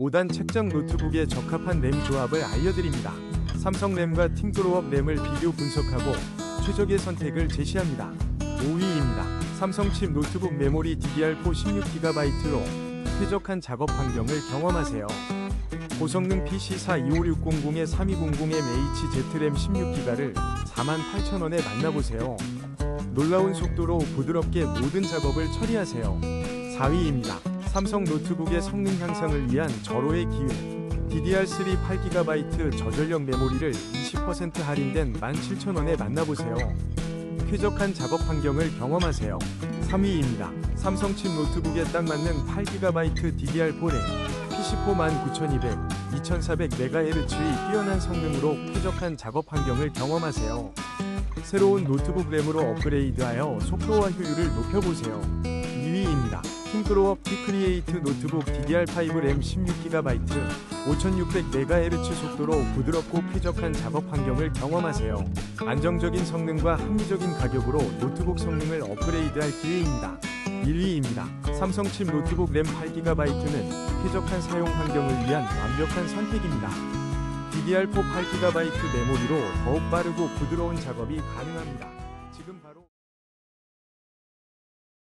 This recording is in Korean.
5단 책장 노트북에 적합한 램 조합을 알려드립니다. 삼성 램과 팅그로업 램을 비교 분석하고 최적의 선택을 제시합니다. 5위입니다. 삼성 칩 노트북 메모리 DDR4 16GB로 쾌적한 작업 환경을 경험하세요. 고성능 PC4 25600에 3200M HZ램 16기가를 48,000원에 만나보세요. 놀라운 속도로 부드럽게 모든 작업을 처리하세요. 4위입니다. 삼성 노트북의 성능 향상을 위한 절호의 기회. DDR3 8GB 저전력 메모리를 20% 할인된 17,000원에 만나보세요. 쾌적한 작업 환경을 경험하세요. 3위입니다. 삼성 칩 노트북에 딱 맞는 8GB DDR4 램, PC4 19200, 2400MHz의 뛰어난 성능으로 쾌적한 작업 환경을 경험하세요. 새로운 노트북 램으로 업그레이드하여 속도와 효율을 높여보세요. 2위입니다. 킹그로업 피크리에이트 노트북 DDR5 램 16GB, 5600MHz 속도로 부드럽고 쾌적한 작업 환경을 경험하세요. 안정적인 성능과 합리적인 가격으로 노트북 성능을 업그레이드할 기회입니다. 1위입니다. 삼성 칩 노트북 램 8GB는 쾌적한 사용 환경을 위한 완벽한 선택입니다. DDR4 8GB 메모리로 더욱 빠르고 부드러운 작업이 가능합니다. 지금 바로